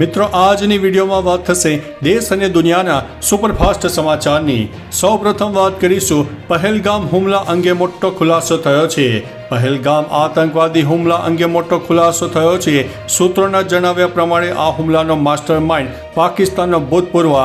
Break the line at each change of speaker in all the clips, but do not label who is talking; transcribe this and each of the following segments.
મિત્રો, આજની વિડીયોમાં વાત થશે દેશ અને દુનિયાના સુપરફાસ્ટ સમાચારની. સૌપ્રથમ વાત કરીશું, પહેલગામ હુમલા અંગે મોટો ખુલાસો થયો છે. પહેલગામ આતંકવાદી હુમલા અંગે મોટો ખુલાસો થયો છે. સૂત્રોના જણાવ્યા પ્રમાણે આ હુમલાનો માસ્ટર માઇન્ડ પાકિસ્તાનનો ભૂતપૂર્વ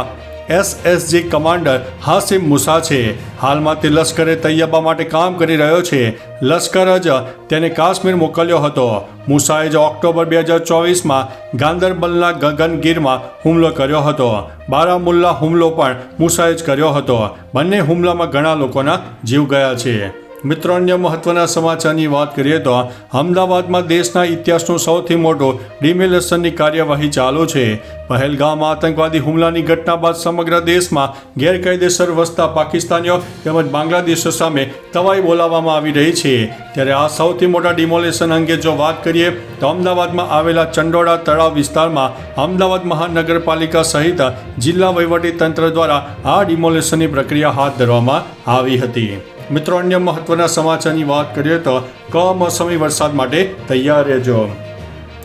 એસએસજી કમાન્ડર હાસિમ મુસા છે. હાલમાં તે લશ્કરે તૈયબા માટે કામ કરી રહ્યો છે. લશ્કર જ તેને કાશ્મીર મોકલ્યો હતો. મુસાએ જ ઓક્ટોબર બે હજાર ચોવીસમાં ગાંદરબલના ગગનગીરમાં હુમલો કર્યો હતો. બારામુલ્લા હુમલો પણ મુસાએ જ કર્યો હતો. બંને હુમલામાં ઘણા લોકોના જીવ ગયા છે. મિત્રો, અન્ય મહત્વના સમાચારની વાત કરીએ તો અમદાવાદમાં દેશના ઇતિહાસનો સૌથી મોટો ડિમિલેશનની કાર્યવાહી ચાલુ છે. પહેલગામ આતંકવાદી હુમલાની ઘટના બાદ સમગ્ર દેશમાં ગેરકાયદેસર વસતા પાકિસ્તાનીઓ તેમજ બાંગ્લાદેશો સામે તવાઈ બોલાવવામાં આવી રહી છે. ત્યારે આ સૌથી મોટા ડિમોલેશન અંગે જો વાત કરીએ તો અમદાવાદમાં આવેલા ચંડોળા તળાવ વિસ્તારમાં અમદાવાદ મહાનગરપાલિકા સહિત જિલ્લા વહીવટી તંત્ર દ્વારા આ ડિમોલેશનની પ્રક્રિયા હાથ ધરવામાં આવી હતી. મિત્રો અન્ય મહત્વના સમાચારની વાત કરીએ તો કમોસમી વરસાદ માટે તૈયાર રહેજો.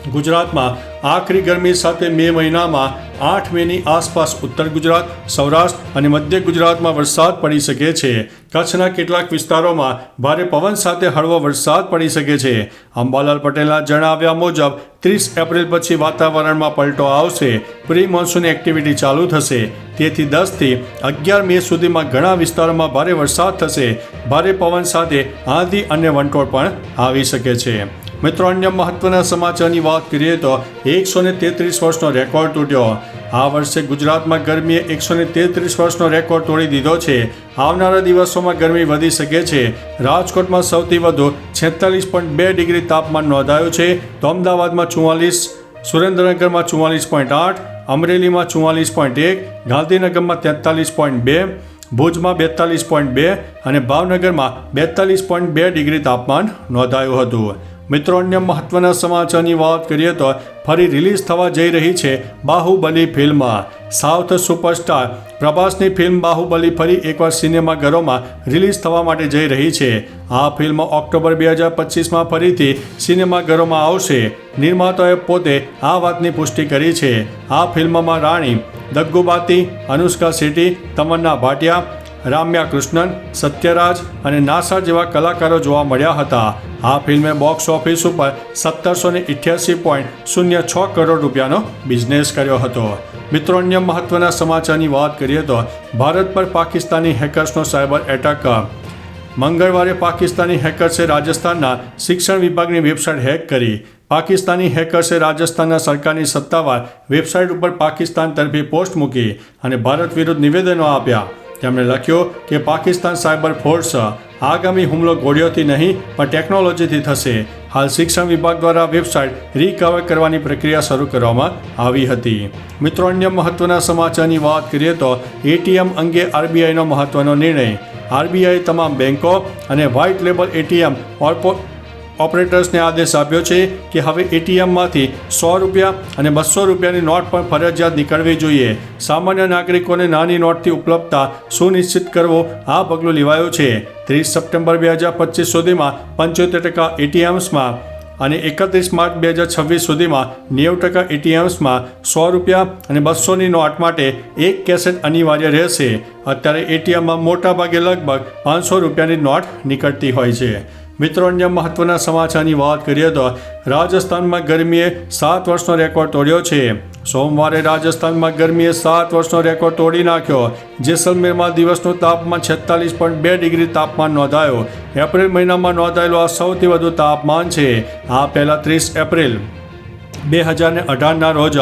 ગુજરાતમાં આખરી ગરમી સાથે મે મહિનામાં આઠ મેની આસપાસ ઉત્તર ગુજરાત, સૌરાષ્ટ્ર અને મધ્ય ગુજરાતમાં વરસાદ પડી શકે છે. કચ્છના કેટલાક વિસ્તારોમાં ભારે પવન સાથે હળવો વરસાદ પડી શકે છે. અંબાલાલ પટેલના જણાવ્યા મુજબ, ત્રીસ એપ્રિલ પછી વાતાવરણમાં પલટો આવશે. પ્રી મોન્સૂન એક્ટિવિટી ચાલુ થશે. તેથી દસથી અગિયાર મે સુધીમાં ઘણા વિસ્તારોમાં ભારે વરસાદ થશે. ભારે પવન સાથે આંધી અને વંટોળ પણ આવી શકે છે. મિત્રો, અન્ય મહત્વના સમાચારની વાત કરીએ તો એકસો ને તેત્રીસ વર્ષનો રેકોર્ડ તૂટ્યો. આ વર્ષે ગુજરાતમાં ગરમીએ એકસો ને તેત્રીસ વર્ષનો રેકોર્ડ તોડી દીધો છે. આવનારા દિવસોમાં ગરમી વધી શકે છે. રાજકોટમાં સૌથી વધુ છેતાલીસ પોઈન્ટ બે ડિગ્રી તાપમાન નોંધાયું છે. તો અમદાવાદમાં ચુમ્માલીસ સુરેન્દ્રનગરમાં ચુમ્માલીસ પોઈન્ટ આઠ, અમરેલીમાં ચુમ્માલીસ પોઈન્ટ એક, ગાંધીનગરમાં તેતાલીસ પોઈન્ટ બે, ભુજમાં બેતાલીસ પોઈન્ટ બે અને ભાવનગરમાં બેતાલીસ પોઈન્ટ બે ડિગ્રી તાપમાન નોંધાયું હતું. મિત્રો, અન્ય મહત્વના સમાચારની વાત કરીએ તો ફરી રિલીઝ થવા જઈ રહી છે બાહુબલી ફિલ્મ સાઉથ સુપરસ્ટાર પ્રભાસની ફિલ્મ બાહુબલી ફરી એકવાર સિનેમાઘરોમાં રિલીઝ થવા માટે જઈ રહી છે. આ ફિલ્મ ઓક્ટોબર બે હજાર પચીસમાં ફરીથી સિનેમાઘરોમાં આવશે. નિર્માતાએ પોતે આ વાતની પુષ્ટિ કરી છે. આ ફિલ્મમાં રાણી, દગ્ગુબાતી, અનુષ્કા શેટ્ટી, તમન્ના ભાટિયા રામ્યા કૃષ્ણન સત્યરાજ અને નાસા જેવા કલાકારો જોવા મળ્યા હતા. આ ફિલ્મે બોક્સ ઓફિસ ઉપર સત્તરસો ને પોઈન્ટ શૂન્ય છ કરોડ રૂપિયાનો બિઝનેસ કર્યો હતો. મિત્રો, અન્ય મહત્વના સમાચારની વાત કરીએ તો ભારત પર પાકિસ્તાની હેકર્સનો સાયબર એટેક. મંગળવારે પાકિસ્તાની હેકર્સે રાજસ્થાનના શિક્ષણ વિભાગની વેબસાઇટ હેક કરી. પાકિસ્તાની હેકર્સે રાજસ્થાનના સરકારની સત્તાવાર વેબસાઇટ ઉપર પાકિસ્તાન તરફી પોસ્ટ મૂકી અને ભારત વિરુદ્ધ નિવેદનો આપ્યા. તેમણે લખ્યું કે પાકિસ્તાન સાયબર ફોર્સ આગામી હુમલો ગોળીઓથી નહીં, પણ ટેકનોલોજીથી થશે. હાલ શિક્ષણ વિભાગ દ્વારા વેબસાઇટ રિકવર કરવાની પ્રક્રિયા શરૂ કરવામાં આવી હતી. મિત્રો, અન્ય મહત્વના સમાચારની વાત કરીએ તો એટીએમ અંગે આરબીઆઈનો મહત્વનો નિર્ણય. આરબીઆઈ તમામ બેન્કો અને વ્હાઇટ લેબલ એટીએમ ઓર્પો ઓપરેટર્સને આદેશ આપ્યો છે કે હવે એટીએમમાંથી સો રૂપિયા અને બસો રૂપિયાની નોટ પણ ફરજિયાત નીકળવી જોઈએ. સામાન્ય નાગરિકોને નાની નોટથી ઉપલબ્ધતા સુનિશ્ચિત કરવો આ પગલું લેવાયું છે. ત્રીસ સપ્ટેમ્બર બે હજાર પચીસ સુધીમાં પંચોતેર ટકા એટીએમ્સમાં અને એકત્રીસ માર્ચ બે હજાર છવ્વીસ સુધીમાં નેવું ટકા એટીએમ્સમાં સો રૂપિયા અને બસોની નોટ માટે એક કેસેટ અનિવાર્ય રહેશે. અત્યારે એટીએમમાં મોટાભાગે લગભગ પાંચસો રૂપિયાની નોટ નીકળતી હોય છે. મિત્રો, અન્ય મહત્વના સમાચારની વાત કરીએ તો રાજસ્થાનમાં ગરમીએ સાત વર્ષનો રેકોર્ડ તોડ્યો છે. સોમવારે રાજસ્થાનમાં ગરમીએ સાત વર્ષનો રેકોર્ડ તોડી નાખ્યો, જેસલમેરમાં દિવસનું તાપમાન છેતાલીસ પોઈન્ટ બે ડિગ્રી તાપમાન નોંધાયો. એપ્રિલ મહિનામાં નોંધાયેલું આ સૌથી વધુ તાપમાન છે. આ પહેલાં ત્રીસ એપ્રિલ બે હજાર અઢારના રોજ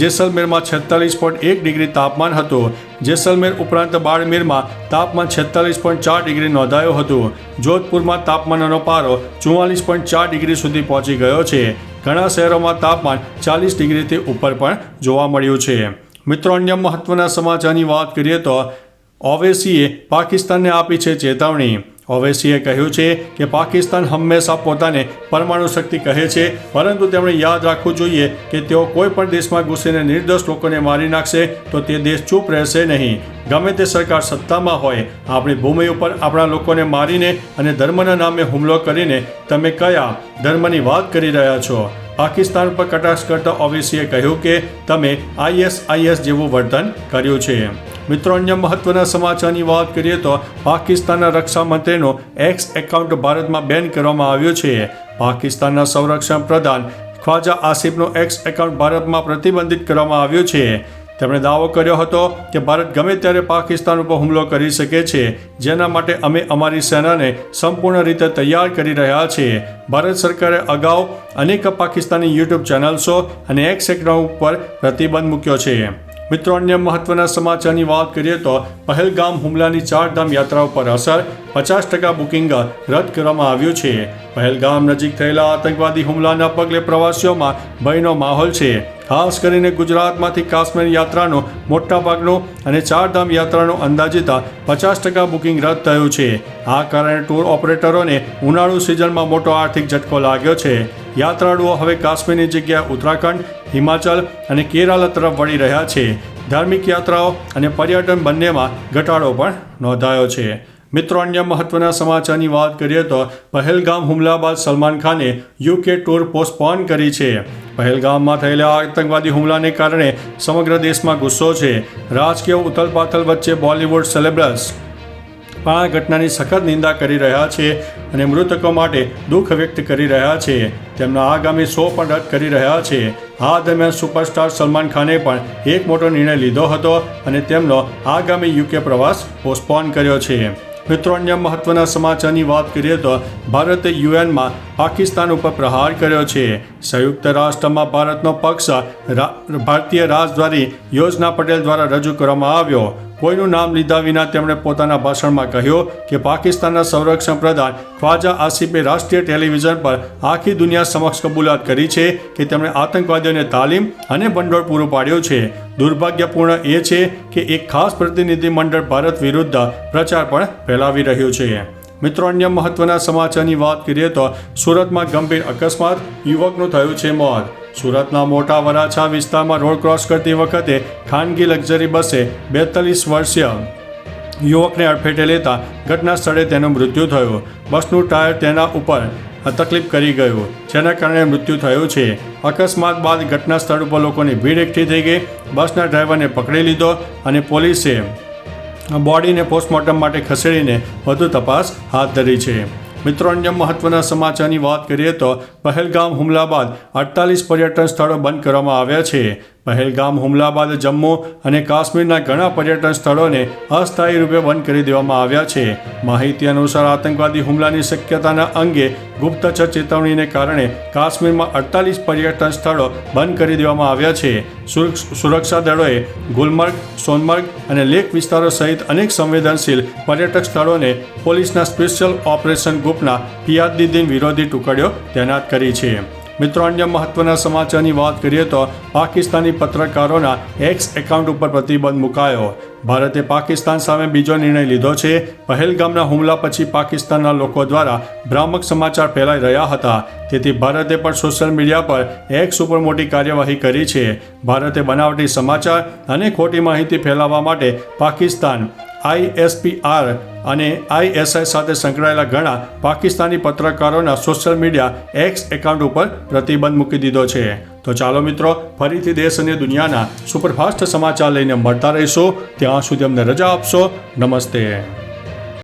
જેસલમેરમાં છેતાલીસ પોઈન્ટ એક ડિગ્રી તાપમાન હતું. જેસલમેર ઉપરાંત બાડમેરમાં તાપમાન છેતાલીસ પોઈન્ટ ચાર ડિગ્રી નોંધાયું હતું. જોધપુરમાં તાપમાનનો પારો ચુમ્માલીસ પોઈન્ટ ચાર ડિગ્રી સુધી પહોંચી ગયો છે. ઘણા શહેરોમાં તાપમાન ચાલીસ ડિગ્રીથી ઉપર પણ જોવા મળ્યું છે. મિત્રો, અન્ય મહત્વના સમાચારની વાત કરીએ તો ઓવેસીએ પાકિસ્તાનને આપી છે ચેતવણી. ઓવેસીએ કહ્યું છે કે પાકિસ્તાન હંમેશા પોતાને પરમાણુ શક્તિ કહે છે, પરંતુ તેમણે યાદ રાખવું જોઈએ કે તેઓ કોઈ પણ દેશમાં ઘૂસીને નિર્દોષ લોકોને મારી નાખશે તો તે દેશ ચૂપ રહેશે નહીં. ગમે તે સરકાર સત્તામાં હોય, આપણી ભૂમિ ઉપર આપણા લોકોને મારીને અને ધર્મના નામે હુમલો કરીને તમે કયા ધર્મની વાત કરી રહ્યા છો? પાકિસ્તાન પર કટાક્ષ કરતા ઓવેસીએ કહ્યું કે તમે આઈએસઆઈએસ જેવું વર્તન કર્યું છે. મિત્રો, અન્ય મહત્વના સમાચારની વાત કરીએ તો પાકિસ્તાનના રક્ષા મંત્રીનો એક્સ એકાઉન્ટ ભારતમાં બેન કરવામાં આવ્યો છે. પાકિસ્તાનના સંરક્ષણ પ્રધાન ખ્વાજા આસિફનું એક્સ એકાઉન્ટ ભારતમાં પ્રતિબંધિત કરવામાં આવ્યો છે. તેમણે દાવો કર્યો હતો કે ભારત ગમે ત્યારે પાકિસ્તાન ઉપર હુમલો કરી શકે છે, જેના માટે અમે અમારી સેનાને સંપૂર્ણ રીતે તૈયાર કરી રહ્યા છીએ. ભારત સરકારે અગાઉ અનેક પાકિસ્તાની યુટ્યુબ ચેનલ્સો અને એક્સ એકાઉન્ટ ઉપર પ્રતિબંધ મૂક્યો છે. મિત્રો, અન્ય મહત્વના સમાચારની વાત કરીએ તો પહેલગામ હુમલાની ચારધામ યાત્રા ઉપર અસર, પચાસ ટકા બુકિંગ રદ કરવામાં આવ્યું છે. પહેલગામ નજીક થયેલા આતંકવાદી હુમલાના પગલે પ્રવાસીઓમાં ભયનો માહોલ છે. ખાસ કરીને ગુજરાતમાંથી કાશ્મીર યાત્રાનો મોટાભાગનો અને ચારધામ યાત્રાનો અંદાજિતા પચાસ ટકા બુકિંગ રદ થયું છે. આ કારણે ટૂર ઓપરેટરોને ઉનાળુ સિઝનમાં મોટો આર્થિક ઝટકો લાગ્યો છે. યાત્રાળુઓ હવે કાશ્મીરની જગ્યાએ ઉત્તરાખંડ, હિમાચલ અને કેરાલા તરફ વળી રહ્યા છે. ધાર્મિક યાત્રાઓ અને પર્યટન બંનેમાં ઘટાડો પણ નોંધાયો છે. મિત્રો, અન્ય મહત્વના સમાચારની વાત કરીએ તો પહેલગામ હુમલા બાદ સલમાન ખાને યુકે ટૂર પોસ્ટપોન કરી છે. પહેલગામમાં થયેલા આતંકવાદી હુમલાને કારણે સમગ્ર દેશમાં ગુસ્સો છે. રાજકીય ઉથલપાથલ વચ્ચે બોલિવૂડ સેલેબ્રસ પણ આ ઘટનાની સખત નિંદા કરી રહ્યા છે અને મૃતકો માટે દુઃખ વ્યક્ત કરી રહ્યા છે. તેમના આગામી શો પણ રદ કરી રહ્યા છે. આ દરમિયાન સુપરસ્ટાર સલમાન ખાને પણ એક મોટો નિર્ણય લીધો હતો અને તેમનો આગામી યુકે પ્રવાસ પોસ્ટપોન કર્યો છે. મિત્રો, અન્ય મહત્વના સમાચારની વાત કરીએ તો ભારતે યુએનમાં પાકિસ્તાન ઉપર પ્રહાર કર્યો છે. સંયુક્ત રાષ્ટ્રમાં ભારતનો પક્ષ ભારતીય રાજદ્વારી યોજના પટેલ દ્વારા રજૂ કરવામાં આવ્યો. કોઈનું નામ લીધા વિના તેમણે પોતાના ભાષણમાં કહ્યું કે પાકિસ્તાનના સંરક્ષણ પ્રધાન ખ્વાજા આસિફે રાષ્ટ્રીય ટેલિવિઝન પર આખી દુનિયા સમક્ષ કબૂલાત કરી છે કે તેમણે આતંકવાદીઓને તાલીમ અને ભંડોળ પૂરું પાડ્યું છે. દુર્ભાગ્યપૂર્ણ એ છે કે એક ખાસ પ્રતિનિધિ મંડળ ભારત વિરુદ્ધ પ્રચાર પણ ફેલાવી રહ્યું છે. મિત્રો, અન્ય મહત્વના સમાચારની વાત કરીએ તો સુરતમાં ગંભીર અકસ્માત, યુવકનું થયું છે મોત. સુરતના મોટા વરાછા વિસ્તારમાં રોડ ક્રોસ કરતી વખતે ખાનગી લક્ઝરી બસે બેતાલીસ વર્ષીય યુવકને અડફેટે લેતા ઘટના સ્થળે તેનું મૃત્યુ થયું. બસનું ટાયર તેના ઉપર તકલીફ કરી ગયું, જેના કારણે મૃત્યુ થયું છે. અકસ્માત બાદ ઘટના સ્થળ ઉપર લોકોની ભીડ એકઠી થઈ ગઈ. બસના ડ્રાઈવરને પકડી લીધો અને પોલીસે બોડીને પોસ્ટમોર્ટમ માટે ખસેડીને વધુ તપાસ હાથ ધરી છે. મિત્રો, અન્ય મહત્વના સમાચારની વાત કરીએ તો પહેલગામ હુમલા બાદ અડતાલીસ પર્યટન સ્થળો બંધ કરવામાં આવ્યા છે. પહેલગામ હુમલા બાદ જમ્મુ અને કાશ્મીરના ઘણા પર્યટન સ્થળોને અસ્થાયી રૂપે બંધ કરી દેવામાં આવ્યા છે. માહિતી અનુસાર આતંકવાદી હુમલાની શક્યતાના અંગે ગુપ્તચર ચેતવણીને કારણે કાશ્મીરમાં અડતાલીસ પર્યટન સ્થળો બંધ કરી દેવામાં આવ્યા છે. સુરક્ષ- દળોએ ગુલમર્ગ, સોનમર્ગ અને લેક વિસ્તારો સહિત અનેક સંવેદનશીલ પર્યટક સ્થળોને પોલીસના સ્પેશિયલ ઓપરેશન ગ્રુપના પિયાદીદીન વિરોધી ટુકડીઓ તૈનાત કરી છે. મિત્રો, અન્ય મહત્વના સમાચારની વાત કરીએ તો પાકિસ્તાની પત્રકારોના એક્સ એકાઉન્ટ ઉપર પ્રતિબંધ મુકાયો. ભારતે પાકિસ્તાન સામે બીજો નિર્ણય લીધો છે. પહેલગામના હુમલા પછી પાકિસ્તાનના લોકો દ્વારા ભ્રામક સમાચાર ફેલાઈ રહ્યા હતા. તેથી ભારતે પણ સોશિયલ મીડિયા પર એક્સ ઉપર મોટી કાર્યવાહી કરી છે. ભારતે બનાવટી સમાચાર અને ખોટી માહિતી ફેલાવવા માટે પાકિસ્તાન આઈએસપીઆર અને આઈએસઆઈ સાથે સંકળાયેલા ઘણા પાકિસ્તાની પત્રકારોના સોશિયલ મીડિયા એક્સ એકાઉન્ટ ઉપર પ્રતિબંધ મૂકી દીધો છે. તો ચાલો મિત્રો, ફરીથી દેશ અને દુનિયાના સુપરફાસ્ટ સમાચાર લઈને મળતા રહીશું. ત્યાં સુધી અમને રજા આપશો. નમસ્તે.